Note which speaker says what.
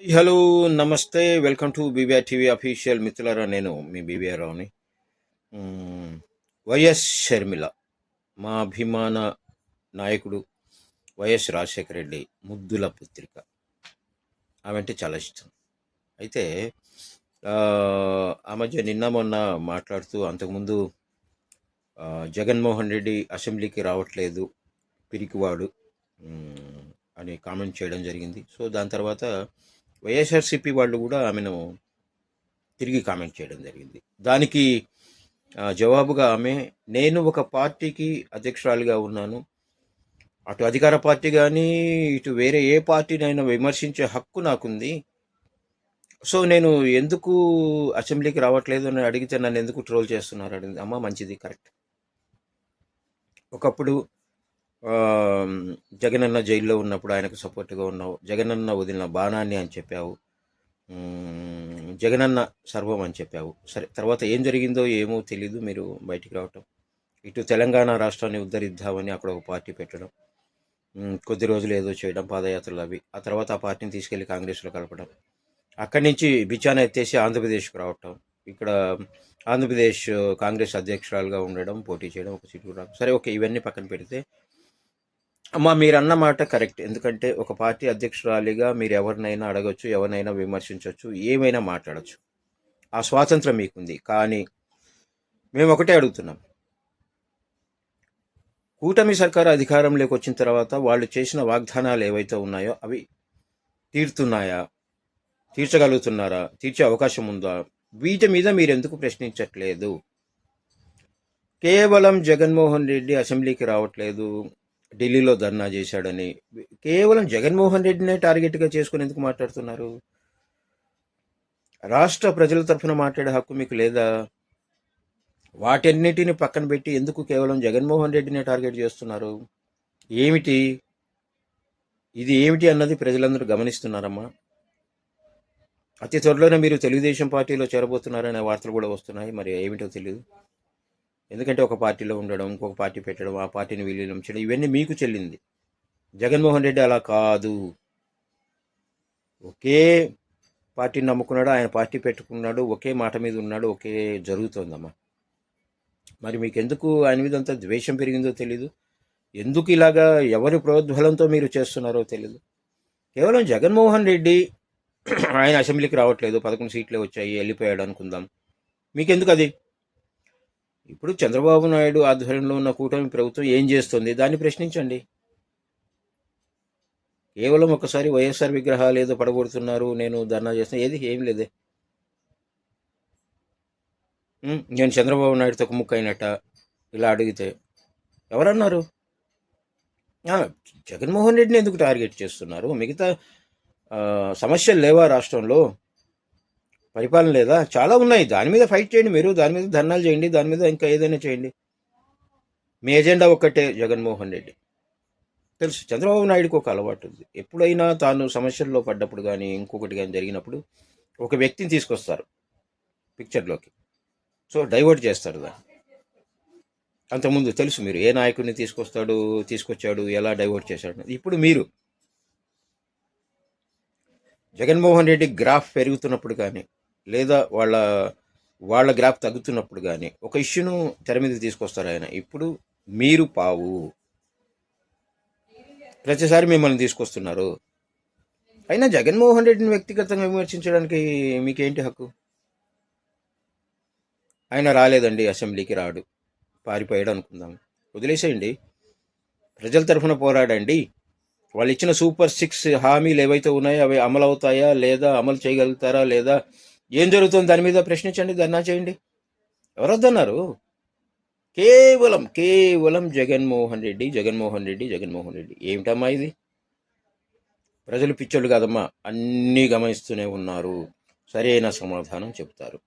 Speaker 1: Hello నమస్తే. Welcome to BBR TV official మిత్రులరా నేను మీ బీబీఆర్ రావుని. వైఎస్ షర్మిల మా అభిమాన నాయకుడు వైఎస్ రాజశేఖర రెడ్డి ముద్దుల పుత్రిక. ఆమె అంటే చాలా ఇష్టం. అయితే ఆ, మధ్య నిన్న మొన్న మాట్లాడుతూ అంతకుముందు జగన్మోహన్ రెడ్డి అసెంబ్లీకి రావట్లేదు పిరికివాడు అని కామెంట్ చేయడం జరిగింది. సో దాని తర్వాత వైఎస్ఆర్సీపీ వాళ్ళు కూడా ఆమెను తిరిగి కామెంట్ చేయడం జరిగింది. దానికి జవాబుగా ఆమె నేను ఒక పార్టీకి అధ్యక్షురాలుగా ఉన్నాను. అటు అధికార పార్టీ కానీ ఇటు వేరే ఏ పార్టీనైనా విమర్శించే హక్కు నాకుంది. సో నేను ఎందుకు అసెంబ్లీకి రావట్లేదు అని అడిగితే నన్ను ఎందుకు ట్రోల్ చేస్తున్నారు? అడిగింది. అమ్మ మంచిది కరెక్ట్. ఒకప్పుడు జగనన్న జైల్లో ఉన్నప్పుడు ఆయనకు సపోర్ట్గా ఉన్నావు. జగనన్న వదిలిన బాణాన్ని అని చెప్పావు. జగనన్న సర్వం అని చెప్పావు. సరే తర్వాత ఏం జరిగిందో ఏమో తెలీదు. మీరు బయటికి రావటం. ఇటు తెలంగాణ రాష్ట్రాన్ని ఉద్ధరిద్దామని అక్కడ ఒక పార్టీ పెట్టడం. కొద్ది రోజులు ఏదో చేయడం పాదయాత్రలు అవి. ఆ తర్వాత ఆ పార్టీని తీసుకెళ్ళి కాంగ్రెస్లో కలపడం. అక్కడి నుంచి బిచాన ఎత్తేసి ఆంధ్రప్రదేశ్కు రావటం. ఇక్కడ ఆంధ్రప్రదేశ్ కాంగ్రెస్ అధ్యక్షురాలుగా ఉండడం పోటీ చేయడం ఒక సీటు రావడం సరే ఓకే ఇవన్నీ పక్కన పెడితే అమ్మా మీరు మాట కరెక్ట్. ఎందుకంటే ఒక పార్టీ అధ్యక్షురాలిగా మీరు ఎవరినైనా అడగచ్చు ఎవరినైనా విమర్శించవచ్చు ఏమైనా మాట్లాడచ్చు. ఆ స్వాతంత్రం మీకుంది. కానీ మేము ఒకటే అడుగుతున్నాం. కూటమి సర్కారు అధికారంలోకి వచ్చిన తర్వాత వాళ్ళు చేసిన వాగ్దానాలు ఏవైతే ఉన్నాయో అవి తీరుతున్నాయా? తీర్చగలుగుతున్నారా? తీర్చే అవకాశం ఉందా? వీటి మీద మీరు ఎందుకు ప్రశ్నించట్లేదు? కేవలం జగన్మోహన్ రెడ్డి అసెంబ్లీకి రావట్లేదు. ఢిల్లీలో ధర్నా చేశాడని. కేవలం జగన్మోహన్ రెడ్డినే టార్గెట్గా చేసుకుని ఎందుకు మాట్లాడుతున్నారు? రాష్ట్ర ప్రజల తరఫున మాట్లాడే హక్కు మీకు లేదా? వాటన్నిటిని పక్కన పెట్టి ఎందుకు కేవలం జగన్మోహన్ రెడ్డినే టార్గెట్ చేస్తున్నారు? ఏమిటి? ఇది ఏమిటి అన్నది ప్రజలందరూ గమనిస్తున్నారమ్మా. అతి త్వరలోనే మీరు తెలుగుదేశం పార్టీలో చేరబోతున్నారనే వార్తలు కూడా వస్తున్నాయి. మరి ఏమిటో తెలియదు ఎందుకంటే ఒక పార్టీలో ఉండడం ఇంకొక పార్టీ పెట్టడం ఆ పార్టీని విలీనం చేయడం ఇవన్నీ మీకు చెల్లింది. జగన్మోహన్ రెడ్డి అలా కాదు. ఒకే పార్టీని నమ్ముకున్నాడు ఆయన పార్టీ పెట్టుకున్నాడు ఒకే మాట మీద ఉన్నాడు ఒకే జరుగుతోందమ్మా. మరి మీకు ఎందుకు ఆయన మీద అంత ద్వేషం పెరిగిందో తెలీదు. ఎందుకు ఇలాగా ఎవరి ప్రోద్బలంతో మీరు చేస్తున్నారో తెలీదు. కేవలం జగన్మోహన్ రెడ్డి ఆయన అసెంబ్లీకి రావట్లేదు పదకొండు సీట్లే వచ్చాయి వెళ్ళిపోయాడు అనుకుందాం. మీకెందుకు అది? ఇప్పుడు చంద్రబాబు నాయుడు ఆధ్వర్యంలో ఉన్న కూటమి ప్రభుత్వం ఏం చేస్తుంది? దాన్ని ప్రశ్నించండి. కేవలం ఒకసారి వైఎస్ఆర్ విగ్రహాలు ఏదో పడగొడుతున్నారు నేను ధర్నా చేస్తున్నా ఏది ఏం లేదే. నేను చంద్రబాబు నాయుడుతో ఒక ముక్క అయినట్ట? ఇలా అడిగితే ఎవరన్నారు? జగన్మోహన్ రెడ్డిని ఎందుకు టార్గెట్ చేస్తున్నారు? మిగతా సమస్యలు లేవా రాష్ట్రంలో? పరిపాలన లేదా? చాలా ఉన్నాయి. దాని మీద ఫైట్ చేయండి మీరు. దాని మీద ధర్నాలు చేయండి. దాని మీద ఇంకా ఏదైనా చేయండి. మీ ఎజెండా ఒక్కటే జగన్మోహన్ రెడ్డి. తెలుసు చంద్రబాబు నాయుడుకి ఒక అలవాటు ఉంది. ఎప్పుడైనా తాను సమస్యల్లో పడ్డప్పుడు కానీ ఇంకొకటి కానీ జరిగినప్పుడు ఒక వ్యక్తిని తీసుకొస్తారు పిక్చర్లోకి సో డైవర్ట్ చేస్తారు దాన్ని. అంతకుముందు తెలుసు మీరు ఏ నాయకుడిని తీసుకొస్తాడు తీసుకొచ్చాడు ఎలా డైవర్ట్ చేశాడు ఇప్పుడు మీరు. జగన్మోహన్ రెడ్డి గ్రాఫ్ పెరుగుతున్నప్పుడు కానీ లేదా వాళ్ళ వాళ్ళ గ్రాఫ్ తగ్గుతున్నప్పుడు కానీ ఒక ఇష్యూను తెర మీద తీసుకొస్తారు ఆయన. ఇప్పుడు మీరు పావు. ప్రతిసారి మిమ్మల్ని తీసుకొస్తున్నారు. అయినా జగన్మోహన్ రెడ్డిని వ్యక్తిగతంగా విమర్శించడానికి మీకేంటి హక్కు? ఆయన రాలేదండి అసెంబ్లీకి రాడు. పారిపోయాడు అనుకుందాం. వదిలేసేయండి. ప్రజల తరఫున పోరాడండి. వాళ్ళు ఇచ్చిన సూపర్ సిక్స్ హామీలు ఏవైతే ఉన్నాయో అవి అమలు అవుతాయా లేదా అమలు చేయగలుగుతారా లేదా ఏం జరుగుతుంది దాని మీద ప్రశ్నించండి ధర్నా చేయండి. ఎవరొద్దన్నారు? కేవలం కేవలం జగన్మోహన్ రెడ్డి జగన్మోహన్ రెడ్డి జగన్మోహన్ రెడ్డి. ఏమిటమ్మా ఇది? ప్రజలు పిచ్చోళ్ళు కాదమ్మా అన్నీ గమనిస్తూనే ఉన్నారు. సరైన సమాధానం చెప్తారు.